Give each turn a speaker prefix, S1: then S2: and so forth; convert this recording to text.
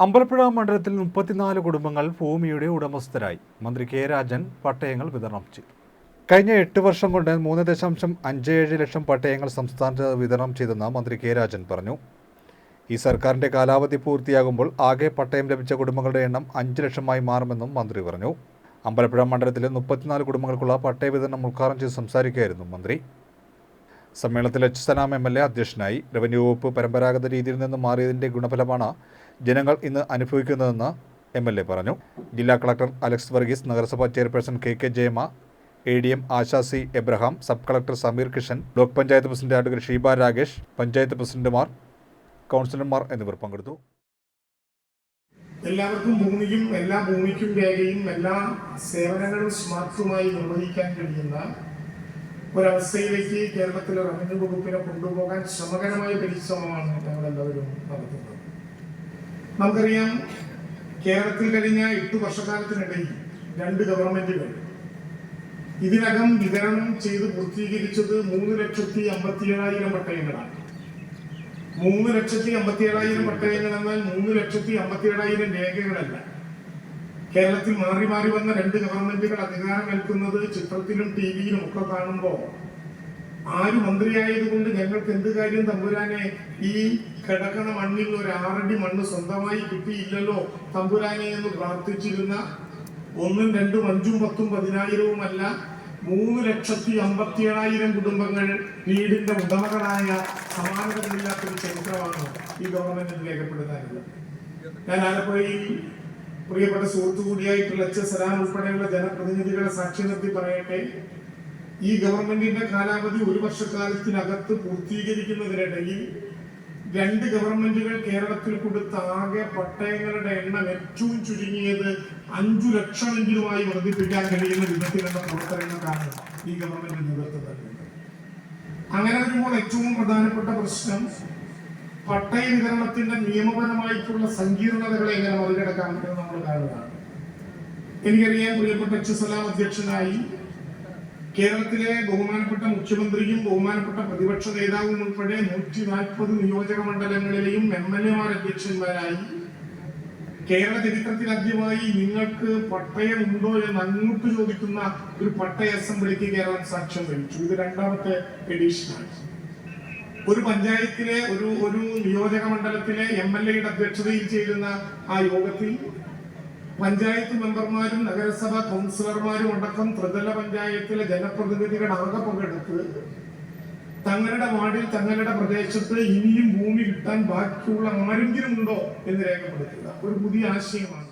S1: അമ്പലപ്പുഴ മണ്ഡലത്തിൽ മുപ്പത്തിനാല് കുടുംബങ്ങൾ ഭൂമിയുടെ ഉടമസ്ഥരായി. മന്ത്രി കെ രാജൻ പട്ടയങ്ങൾ വിതരണം ചെയ്തു. കഴിഞ്ഞ എട്ട് വർഷം കൊണ്ട് മൂന്ന് ദശാംശം അഞ്ച് ഏഴ് ലക്ഷം പട്ടയങ്ങൾ സംസ്ഥാനത്ത് വിതരണം ചെയ്തെന്ന് മന്ത്രി കെ രാജൻ പറഞ്ഞു. ഈ സർക്കാരിന്റെ കാലാവധി പൂർത്തിയാകുമ്പോൾ ആകെ പട്ടയം ലഭിച്ച കുടുംബങ്ങളുടെ എണ്ണം അഞ്ച് ലക്ഷമായി മാറുമെന്നും മന്ത്രി പറഞ്ഞു. അമ്പലപ്പുഴ മണ്ഡലത്തിലെ മുപ്പത്തിനാല് കുടുംബങ്ങൾക്കുള്ള പട്ടയ വിതരണം ഉദ്ഘാടനം ചെയ്ത് സംസാരിക്കുകയായിരുന്നു മന്ത്രി. സമ്മേളനത്തിൽ H Salam M L A അധ്യക്ഷനായി. റവന്യൂ വകുപ്പ് പരമ്പരാഗത രീതിയിൽ നിന്ന് മാറിയതിന്റെ ഗുണഫലമാണ് ജനങ്ങൾ ഇന്ന് അനുഭവിക്കുന്നതെന്ന് എം എൽ എ പറഞ്ഞു. ജില്ലാ കളക്ടർ അലക്സ് വർഗീസ് നഗരസഭാ chairperson K K Jayama A D M Asha C Abraham sub collector Sameer Kishan block panchayat president advocate Sheeba Ragesh panchayat പ്രസിഡന്റുമാർ കൗൺസിലർമാർ എന്നിവർ പങ്കെടുത്തു.
S2: എല്ലാവർക്കും ഭൂമിയും എല്ലാ ഭൂമിക്കും രേഖയും എല്ലാ സേവനങ്ങളും സ്മാർട്ടുമായി നിർവഹിക്കാൻ കഴിയുന്ന ഒരവസ്ഥയിലേക്ക് കേരളത്തിലെ റവന്യൂ വകുപ്പിനെ കൊണ്ടുപോകാൻ ശ്രമകരമായ പരിശ്രമമാണ് ഞങ്ങൾ എല്ലാവരും നടത്തുന്നത്. നമുക്കറിയാം കേരളത്തിൽ കഴിഞ്ഞ എട്ട് വർഷക്കാലത്തിനിടയിൽ രണ്ട് ഗവൺമെന്റുകൾ ഇതിനകം വിതരണം ചെയ്ത് പൂർത്തീകരിച്ചത് മൂന്ന് ലക്ഷത്തി അമ്പത്തി ഏഴായിരം പട്ടയങ്ങളാണ്. മൂന്ന് ലക്ഷത്തി അമ്പത്തി ഏഴായിരം പട്ടയങ്ങൾ എന്നാൽ മൂന്ന് ലക്ഷത്തി അമ്പത്തി ഏഴായിരം രേഖകളല്ല. കേരളത്തിൽ മാറി മാറി വന്ന രണ്ട് ഗവൺമെന്റുകൾ അധികാരം അധികാരമേൽക്കുന്നത് ചിത്രത്തിലും ടി വിയിലും ഒക്കെ കാണുമ്പോൾ ആര് മന്ത്രിയായതുകൊണ്ട് ഞങ്ങൾക്ക് എന്ത് കാര്യം തമ്പുരാനെ? ഈ കിടക്കണ മണ്ണിൽ ഒരു ആറടി മണ്ണ് സ്വന്തമായി കിട്ടിയില്ലല്ലോ തമ്പുരാനെ എന്ന് പ്രാർത്ഥിച്ചിരുന്ന ഒന്നും രണ്ടും അഞ്ചും പത്തും പതിനായിരവും അല്ല മൂന്ന് ലക്ഷത്തി അമ്പത്തി ഏഴായിരം കുടുംബങ്ങൾ വീടിന്റെ ഉടമകളായ സമാനതകളില്ലാത്തൊരു ചരിത്രമാണ് ഈ ഗവൺമെന്റിൽ രേഖപ്പെടുത്താനുള്ളത്. ഞാൻ ആലപ്പുഴയിൽ പ്രിയപ്പെട്ട സുഹൃത്തു കൂടിയായിട്ടുള്ള എച്ച് എസ് സലാം ഉൾപ്പെടെയുള്ള ജനപ്രതിനിധികളെ സാക്ഷി നിർത്തി പറയട്ടെ. ഈ ഗവൺമെന്റിന്റെ കാലാവധി ഒരു വർഷക്കാലത്തിനകത്ത് പൂർത്തീകരിക്കുന്നതിനിടയിൽ രണ്ട് ഗവൺമെന്റുകൾ കേരളത്തിൽ കൊടുത്ത ആകെ പട്ടയങ്ങളുടെ എണ്ണം ഏറ്റവും ചുരുങ്ങിയത് അഞ്ചു ലക്ഷമെങ്കിലുമായി വർദ്ധിപ്പിക്കാൻ കഴിയുന്ന വിധത്തിലുള്ള പ്രവർത്തനങ്ങൾക്കാണ് ഈ ഗവൺമെന്റ് നേതൃത്വം അങ്ങനെ വരുമ്പോൾ ഏറ്റവും പ്രധാനപ്പെട്ട പ്രശ്നം പട്ടയ വിതരണത്തിന്റെ നിയമപരമായിട്ടുള്ള സങ്കീർണതകളെ എങ്ങനെ മറികടക്കാൻ നമ്മൾ കാണുകയാണ് എനിക്കറിയാം പ്രിയപ്പെട്ട എച്ച് സലാം അധ്യക്ഷനായി കേരളത്തിലെ ബഹുമാനപ്പെട്ട മുഖ്യമന്ത്രിയും ബഹുമാനപ്പെട്ട പ്രതിപക്ഷ നേതാവും ഉൾപ്പെടെ നൂറ്റി നാൽപ്പത് നിയോജക മണ്ഡലങ്ങളിലെയും എം എൽ എമാർ അധ്യക്ഷന്മാരായി. കേരള ചരിത്രത്തിൽ ആദ്യമായി നിങ്ങൾക്ക് പട്ടയം ഉണ്ടോ എന്ന് അങ്ങോട്ട് ചോദിക്കുന്ന ഒരു പട്ടയ അസംബ്ലിക്ക് കേരളം സാക്ഷ്യം വഹിച്ചു. ഇത് രണ്ടാമത്തെ എഡീഷനാണ് ഒരു പഞ്ചായത്തിലെ ഒരു ഒരു നിയോജക മണ്ഡലത്തിലെ എം എൽ എയുടെ അധ്യക്ഷതയിൽ ചേരുന്ന ആ യോഗത്തിൽ പഞ്ചായത്ത് മെമ്പർമാരും നഗരസഭാ കൗൺസിലർമാരും അടക്കം ത്രിതല പഞ്ചായത്തിലെ ജനപ്രതിനിധികൾ ആകെ പങ്കെടുത്ത് തങ്ങളുടെ വാർഡിൽ തങ്ങളുടെ പ്രദേശത്ത് ഇനിയും ഭൂമി കിട്ടാൻ ബാക്കിയുള്ള ആരെങ്കിലും ഉണ്ടോ എന്ന് രേഖപ്പെടുത്തുക ഒരു പുതിയ ആശയമാണ്.